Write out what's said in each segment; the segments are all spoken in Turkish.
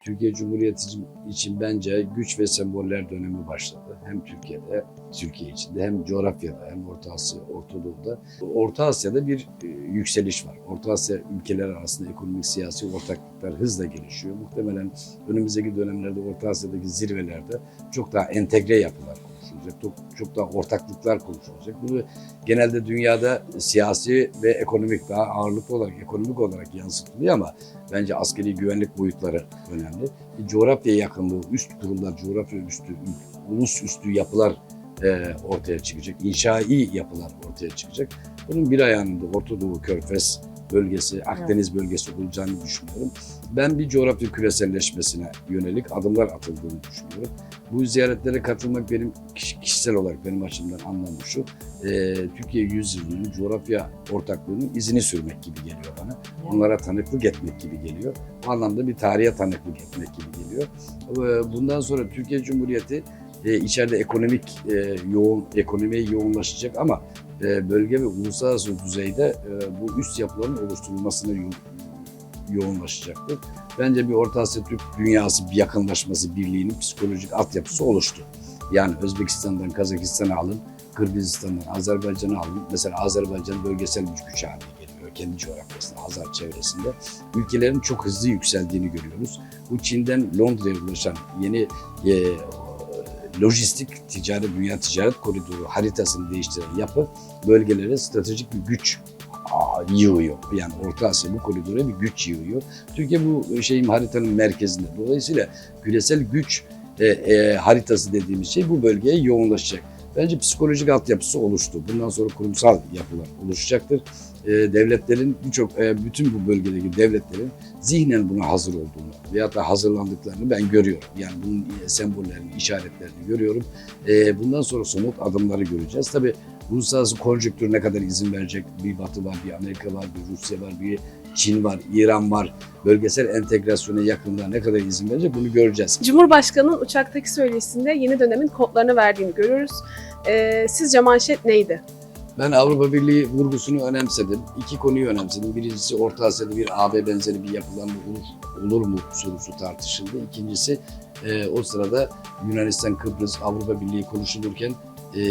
Türkiye Cumhuriyeti için bence güç ve semboller dönemi başladı. Hem Türkiye'de, Türkiye içinde hem coğrafyada hem Orta Asya, Orta Doğu'da. Orta Asya'da bir e, yükseliş var. Orta Asya ülkeleri arasında ekonomik siyasi ortaklıklar hızla gelişiyor. Muhtemelen önümüzdeki dönemlerde Orta Asya'daki zirvelerde çok daha entegre yapılar konuşulacak. Çok, çok daha ortaklıklar konuşulacak. Bunu genelde dünyada siyasi ve ekonomik daha ağırlıklı olarak ekonomik olarak yansıtılıyor ama bence askeri güvenlik boyutları önemli. Bir coğrafya yakınlığı, üst kurumlar, coğrafya üstü, ulus üstü yapılar e, ortaya çıkacak. İnşai yapılar ortaya çıkacak. Bunun bir ayağının da Orta Doğu, Körfez bölgesi, Akdeniz bölgesi olacağını düşünüyorum. Ben bir coğrafya küreselleşmesine yönelik adımlar atıldığını düşünüyorum. Bu ziyaretlere katılmak benim kiş- kişisel olarak benim açımdan anlamı şu. e, Türkiye yüzyılının coğrafya ortaklığının izini sürmek gibi geliyor bana. Onlara tanıklık etmek gibi geliyor. Bu anlamda bir tarihe tanıklık etmek gibi geliyor. E, Bundan sonra Türkiye Cumhuriyeti e, içeride ekonomik e, yoğun ekonomiye yoğunlaşacak ama e, bölge ve uluslararası düzeyde e, bu üst yapıların oluşturulmasına yo- yoğunlaşacaktır. Bence bir Orta Asya Türk dünyası bir yakınlaşması birliğinin psikolojik altyapısı oluştu. Yani Özbekistan'dan Kazakistan'a alın, Kırgızistan'dan Azerbaycan'a alın. Mesela Azerbaycan bölgesel bir güç haline geliyor kendi coğrafyasında, Hazar çevresinde. Ülkelerin çok hızlı yükseldiğini görüyoruz. Bu Çin'den Londra'ya ulaşan yeni e, lojistik ticaret, dünya ticaret koridoru haritasını değiştiren yapı bölgelere stratejik bir güç yığıyor. Yani Orta Asya bu koridora bir güç yığıyor. Türkiye bu şeyin haritanın merkezinde. Dolayısıyla küresel güç e, e, haritası dediğimiz şey bu bölgeye yoğunlaşacak. Bence psikolojik altyapısı oluştu. Bundan sonra kurumsal yapılar oluşacaktır. E, devletlerin birçok, e, bütün bu bölgedeki devletlerin zihnen buna hazır olduğunu veyahut da hazırlandıklarını ben görüyorum. Yani bunun sembollerini, işaretlerini görüyorum. E, bundan sonra somut adımları göreceğiz. Tabii uluslararası konjonktür ne kadar izin verecek? Bir Batı var, bir Amerika var, bir Rusya var, bir Çin var, İran var. Bölgesel entegrasyona yakınlığa ne kadar izin verecek bunu göreceğiz. Cumhurbaşkanı'nın uçaktaki söyleşisinde yeni dönemin kodlarını verdiğini görüyoruz. Ee, sizce manşet neydi? Ben Avrupa Birliği vurgusunu önemsedim. İki konuyu önemsedim. Birincisi Orta Asya'da bir AB benzeri bir yapılanma olur, olur mu sorusu tartışıldı. İkincisi e, o sırada Yunanistan, Kıbrıs, Avrupa Birliği konuşulurken e,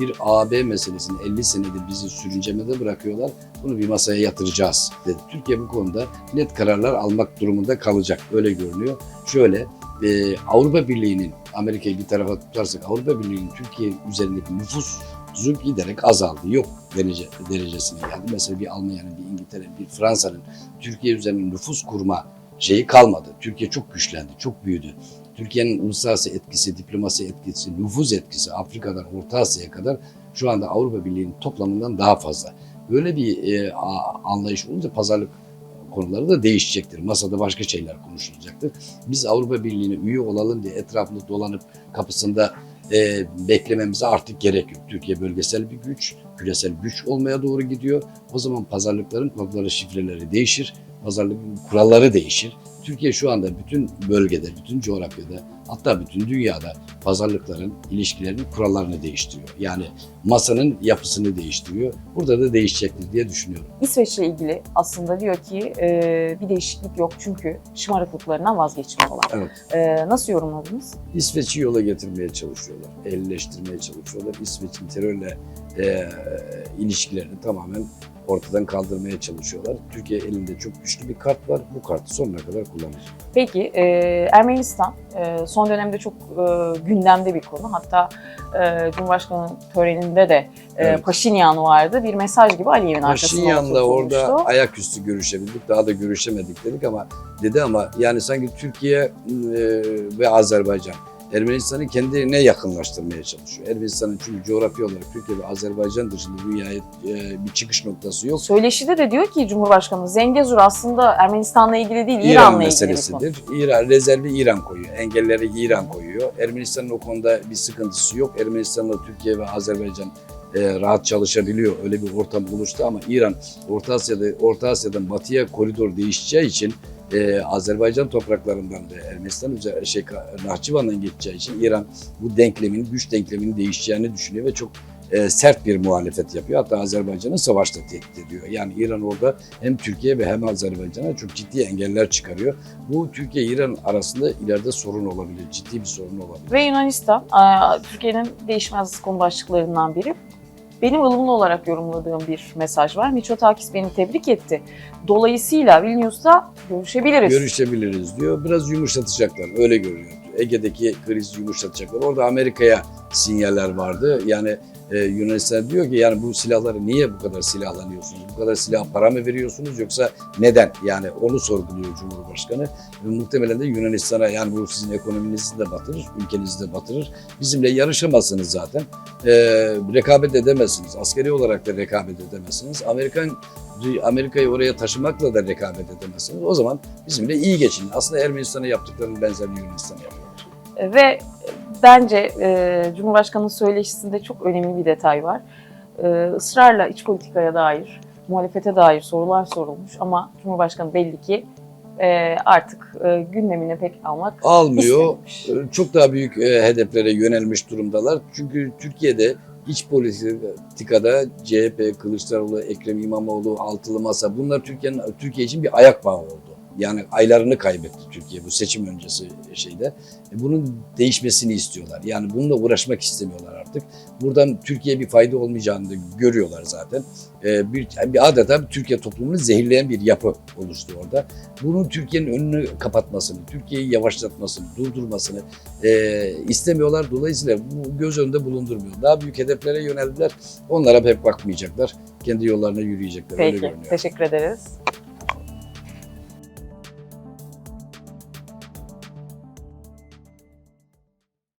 bir AB meselesini 50 senedir bizi sürüncemede bırakıyorlar. Bunu bir masaya yatıracağız dedi. Türkiye bu konuda net kararlar almak durumunda kalacak. Öyle görünüyor. Şöyle e, Avrupa Birliği'nin Amerika'yı bir tarafa tutarsak Avrupa Birliği'nin Türkiye üzerindeki nüfus nüfusu giderek azaldı. Yok derece, derecesine geldi. Mesela bir Almanya'nın, bir İngiltere'nin, bir Fransa'nın Türkiye üzerine nüfus kurma şeyi kalmadı. Türkiye çok güçlendi, çok büyüdü. Türkiye'nin uluslararası etkisi, diplomasi etkisi, nüfuz etkisi Afrika'dan Orta Asya'ya kadar şu anda Avrupa Birliği'nin toplamından daha fazla. Böyle bir e, anlayış olunca pazarlık konuları da değişecektir. Masada başka şeyler konuşulacaktır. Biz Avrupa Birliği'ne üye olalım diye etrafında dolanıp kapısında e, beklememize artık gerek yok. Türkiye bölgesel bir güç, küresel güç olmaya doğru gidiyor. O zaman pazarlıkların kodları, şifreleri değişir, pazarlık kuralları değişir. Türkiye şu anda bütün bölgede, bütün coğrafyada, hatta bütün dünyada pazarlıkların, ilişkilerin kurallarını değiştiriyor. Yani masanın yapısını değiştiriyor. Burada da değişecektir diye düşünüyorum. İsveç'le ilgili aslında diyor ki e, bir değişiklik yok çünkü şımarıklıklarından vazgeçmiyorlar. Evet. E, nasıl yorumladınız? İsveç'i yola getirmeye çalışıyorlar, elleştirmeye çalışıyorlar. İsveç'in terörle e, ilişkilerini tamamen ortadan kaldırmaya çalışıyorlar. Türkiye elinde çok güçlü bir kart var. Bu kartı sonuna kadar kullanacak. Peki e, Ermenistan e, son dönemde çok e, gündemde bir konu. Hatta e, Cumhurbaşkanı'nın töreninde de e, Evet. Paşinyan vardı. Bir mesaj gibi Aliyev'in arkasına Paşinyan'la orada ayaküstü görüşebildik. Daha da görüşemedik dedik ama dedi ama yani sanki Türkiye e, ve Azerbaycan Ermenistan'ı kendine yakınlaştırmaya çalışıyor. Ermenistan'ın çünkü coğrafya olarak Türkiye ve Azerbaycan dışında dünyaya e, bir çıkış noktası yok. Söyleşide de diyor ki Cumhurbaşkanı Zengezur aslında Ermenistan'la ilgili değil İran İran'la ilgili bir konu. meselesidir. İran, rezervi İran koyuyor. Engelleri İran koyuyor. Ermenistan'ın o konuda bir sıkıntısı yok. Ermenistan'la Türkiye ve Azerbaycan e, rahat çalışabiliyor. Öyle bir ortam oluştu ama İran Orta Asya'da Orta Asya'dan batıya koridor değişeceği için e, Azerbaycan topraklarından da Ermenistan üzeri şey Nahçıvan'dan geçeceği için İran bu denklemin güç denkleminin değişeceğini düşünüyor ve çok e, sert bir muhalefet yapıyor. Hatta Azerbaycan'ı savaşta tehdit ediyor. Yani İran orada hem Türkiye ve hem Azerbaycan'a çok ciddi engeller çıkarıyor. Bu Türkiye-İran arasında ileride sorun olabilir, ciddi bir sorun olabilir. Ve Yunanistan, e, Türkiye'nin değişmez konu başlıklarından biri. Benim ılımlı olarak yorumladığım bir mesaj var. Miçotakis beni tebrik etti. Dolayısıyla Vilnius'ta görüşebiliriz. Görüşebiliriz diyor. Biraz yumuşatacaklar, öyle görünüyor. Ege'deki krizi yumuşatacaklar. Orada Amerika'ya sinyaller vardı. Yani e, Yunanistan diyor ki yani bu silahları niye bu kadar silahlanıyorsunuz? Bu kadar silah para mı veriyorsunuz yoksa neden? Yani onu sorguluyor Cumhurbaşkanı. Ve muhtemelen de Yunanistan'a yani bu sizin ekonominizi de batırır, ülkenizi de batırır. Bizimle yarışamazsınız zaten. E, rekabet edemezsiniz. Askeri olarak da rekabet edemezsiniz. Amerikan Amerika'yı oraya taşımakla da rekabet edemezsiniz. O zaman bizimle iyi geçin. Aslında Ermenistan'a yaptıklarının benzerini Yunanistan'a yapıyorlar. Ve bence e, Cumhurbaşkanı'nın söyleşisinde çok önemli bir detay var. E, ısrarla iç politikaya dair, muhalefete dair sorular sorulmuş ama Cumhurbaşkanı belli ki e, artık e, gündemine pek almak Almıyor. istememiş. Ee, Çok daha büyük e, hedeflere yönelmiş durumdalar. Çünkü Türkiye'de iç politikada CHP, Kılıçdaroğlu, Ekrem İmamoğlu, Altılı Masa bunlar Türkiye'nin Türkiye için bir ayak bağı oldu. Yani aylarını kaybetti Türkiye bu seçim öncesi şeyde. E, Bunun değişmesini istiyorlar. Yani bununla uğraşmak istemiyorlar artık. Buradan Türkiye'ye bir fayda olmayacağını da görüyorlar zaten. E, Bir, bir adeta Türkiye toplumunu zehirleyen bir yapı oluştu orada. Bunun Türkiye'nin önünü kapatmasını, Türkiye'yi yavaşlatmasını, durdurmasını e, istemiyorlar. Dolayısıyla bu göz önünde bulundurmuyor. Daha büyük hedeflere yöneldiler. Onlara pek bakmayacaklar. Kendi yollarına yürüyecekler. Öyle Peki, görünüyor. teşekkür ederiz.